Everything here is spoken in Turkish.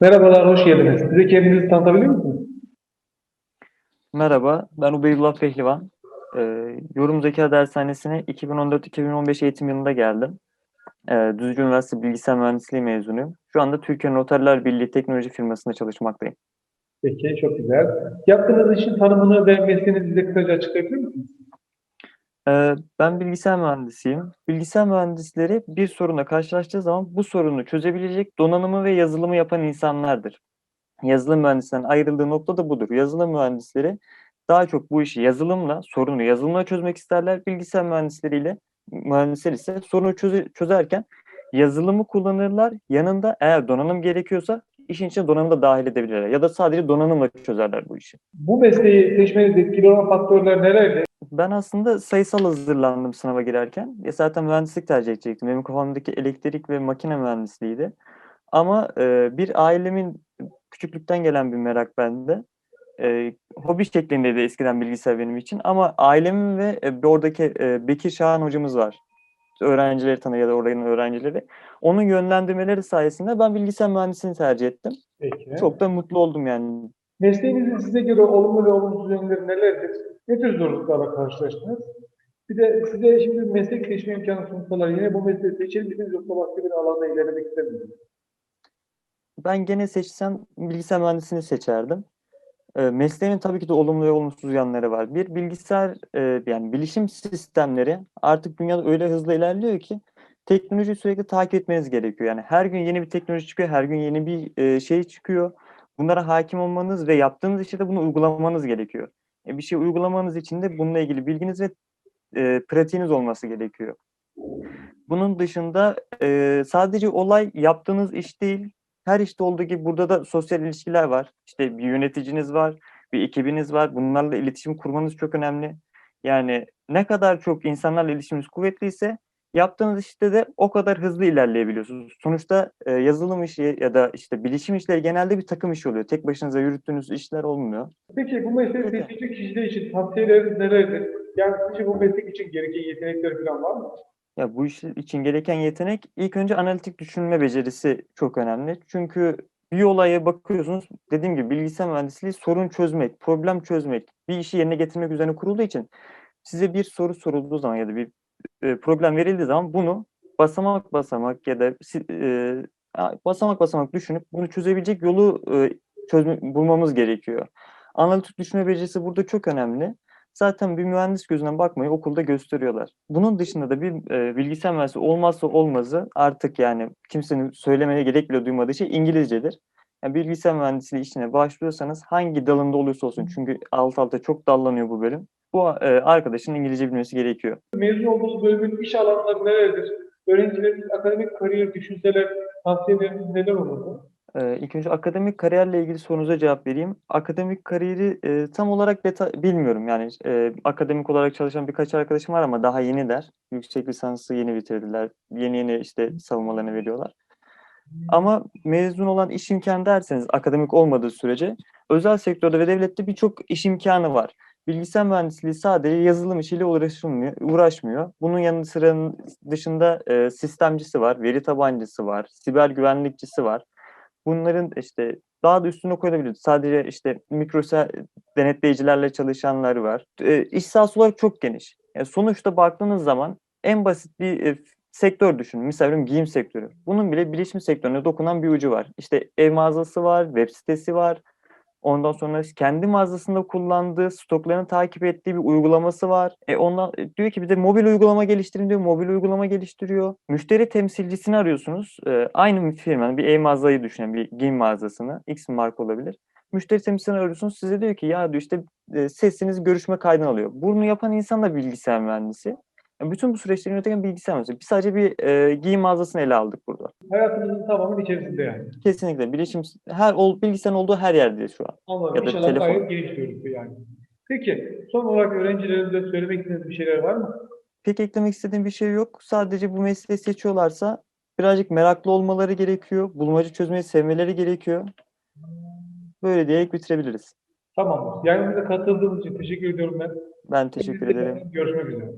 Merhabalar, hoş geldiniz. Size kendinizi tanıtabilir misiniz? Merhaba, ben Ubeydullah Pehlivan. Eee, Yorum Zeka Dershanesi'ne 2014-2015 eğitim yılında geldim. Eee, Düzce Üniversitesi Bilgisayar Mühendisliği mezunuyum. Şu anda Türkiye Noterler Birliği teknoloji firmasında çalışmaktayım. Peki, çok güzel. Yaptığınız işin tanımını ve mesleğinizi bize kısaca açıklayabilir misiniz? Eee, ben bilgisayar mühendisiyim. Bilgisayar mühendisleri bir sorunla karşılaştığı zaman bu sorunu çözebilecek donanımı ve yazılımı yapan insanlardır. Yazılım mühendisinden ayrıldığı nokta da budur. Yazılım mühendisleri daha çok bu işi yazılımla, sorunu yazılımla çözmek isterler. Bilgisayar mühendisleriyle mühendisler ise sorunu çöze- çözerken yazılımı kullanırlar. Yanında eğer donanım gerekiyorsa işin içine donanımı da dahil edebilirler. Ya da sadece donanımla çözerler bu işi. Bu mesleği seçmenizde etkili olan faktörler nelerdi? Ben aslında sayısal hazırlandım sınava girerken. Ya zaten mühendislik tercih edecektim. Benim kafamdaki elektrik ve makine mühendisliğiydi. Ama e, bir ailemin küçüklükten gelen bir merak bende. E, hobi şeklindeydi eskiden bilgisayar benim için. Ama ailemin ve e, oradaki e, Bekir Şahan hocamız var. Öğrencileri tanır ya da oranın öğrencileri. Onun yönlendirmeleri sayesinde ben bilgisayar mühendisliğini tercih ettim. Peki. Çok da mutlu oldum yani. Mesleğinizin size göre olumlu ve olumsuz yönleri nelerdir? Ne tür zorluklarla karşılaştınız? Bir de size şimdi meslek seçme imkanı sunsalar yine bu mesleği seçer misiniz yoksa başka bir alanda ilerlemek ister misiniz? Ben gene seçsem bilgisayar mühendisliğini seçerdim. Eee, mesleğimin tabii ki de olumlu ve olumsuz yanları var. Bir bilgisayar, eee, yani bilişim sistemleri artık dünyada öyle hızlı ilerliyor ki teknolojiyi sürekli takip etmeniz gerekiyor. Yani her gün yeni bir teknoloji çıkıyor, her gün yeni bir, eee, şey çıkıyor. Bunlara hakim olmanız ve yaptığınız işte de bunu uygulamanız gerekiyor. E, bir şey uygulamanız için de bununla ilgili bilginiz ve, pratiğiniz olması gerekiyor. Bunun dışında, sadece olay yaptığınız iş değil, her işte olduğu gibi burada da sosyal ilişkiler var. İşte bir yöneticiniz var, bir ekibiniz var. Bunlarla iletişim kurmanız çok önemli. Yani ne kadar çok insanlarla iletişiminiz kuvvetliyse yaptığınız işte de o kadar hızlı ilerleyebiliyorsunuz. Sonuçta, eee, yazılım işi ya da işte bilişim işleri genelde bir takım işi oluyor. Tek başınıza yürüttüğünüz işler olmuyor. Peki bu mesleği Öyle. seçecek kişiler için tavsiyeleriniz nelerdir? Yani sizce bu meslek için gereken yetenekler falan var mı? Ya, bu iş için gereken yetenek ilk önce analitik düşünme becerisi çok önemli. Çünkü bir olaya bakıyorsunuz, dediğim gibi bilgisayar mühendisliği sorun çözmek, problem çözmek, bir işi yerine getirmek üzerine kurulduğu için size bir soru sorulduğu zaman ya da bir, eee, problem verildiği zaman bunu basamak basamak ya da a basamak basamak düşünüp bunu çözebilecek yolu, eee, çözme bulmamız gerekiyor. Analitik düşünme becerisi burada çok önemli. Zaten bir mühendis gözünden bakmayı okulda gösteriyorlar. Bunun dışında da bir, eee, bilgisayar mühendisliği olmazsa olmazı artık yani kimsenin söylemeye gerek bile duymadığı şey İngilizcedir. Ya, bilgisayar mühendisliği işine başlıyorsanız hangi dalında olursa olsun çünkü alt alta çok dallanıyor bu bölüm. Bu, eee, arkadaşın İngilizce bilmesi gerekiyor. Mezun olduğunuz bölümün iş alanları nelerdir? Öğrencilerimiz akademik kariyer düşünseler tavsiyeleriniz neler olurdu? Eee, ilk önce akademik kariyerle ilgili sorunuza cevap vereyim. Akademik kariyeri, eee, tam olarak deta bilmiyorum. Yani, eee, akademik olarak çalışan birkaç arkadaşım var ama daha yeniler. Yüksek lisansı yeni bitirdiler. Yeni yeni, işte, savunmalarını veriyorlar. Ama mezun olan iş imkânı derseniz akademik olmadığı sürece özel sektörde ve devlette birçok iş imkânı var. Bilgisayar mühendisliği sadece yazılım işiyle uğraşılmıyor uğraşmıyor. Bunun yanı sıra dışında, eee, sistemcisi var, veri tabancısı var, siber güvenlikçisi var. Bunların, işte, daha da üstüne koyulabilir. Sadece, işte, mikro se denetleyicilerle çalışanlar var. Eee, iş sahası olarak çok geniş. Ya, sonuçta baktığınız zaman en basit bir, eee, sektör düşünün. Veriyorum giyim sektörü. Bunun bile bilişim sektörüne dokunan bir ucu var. İşte, ev mağazası var, web sitesi var. Ondan sonra kendi mağazasında kullandığı, stoklarını takip ettiği bir uygulaması var. E, ondan e, diyor ki bir de mobil uygulama geliştirin diyor. Mobil uygulama geliştiriyor. Müşteri temsilcisini arıyorsunuz. Eee, aynı firmanın bir ev mağazayı düşünün, bir giyim mağazasını. X marka olabilir. Müşteri temsilcisini arıyorsunuz. Size diyor ki ya diyor işte, eee, sesinizi görüşme kaydına alıyor. Bunu yapan insan da bilgisayar mühendisi. Bütün bu süreçleri yöneten bilgisayar mühendisi. Biz sadece bir, eee, giyim mağazasını ele aldık burada. Hayatınızın tamamının içerisinde yani. Kesinlikle bilişim her ol bilgisayarın olduğu her yerdeyiz şu an. Anladım. Ya da İş alanı telefon. gayet geniş görünüyor yani. Peki, son olarak öğrencilerimize söylemek istediğiniz bir şeyler var mı? Pek eklemek istediğim bir şey yok. Sadece bu mesleği seçiyorlarsa birazcık meraklı olmaları gerekiyor. Bulmaca çözmeyi sevmeleri gerekiyor. Böyle diyerek bitirebiliriz. Tamamdır. Yayınımıza katıldığınız için teşekkür ediyorum ben. Ben teşekkür ederim. Görüşmek üzere.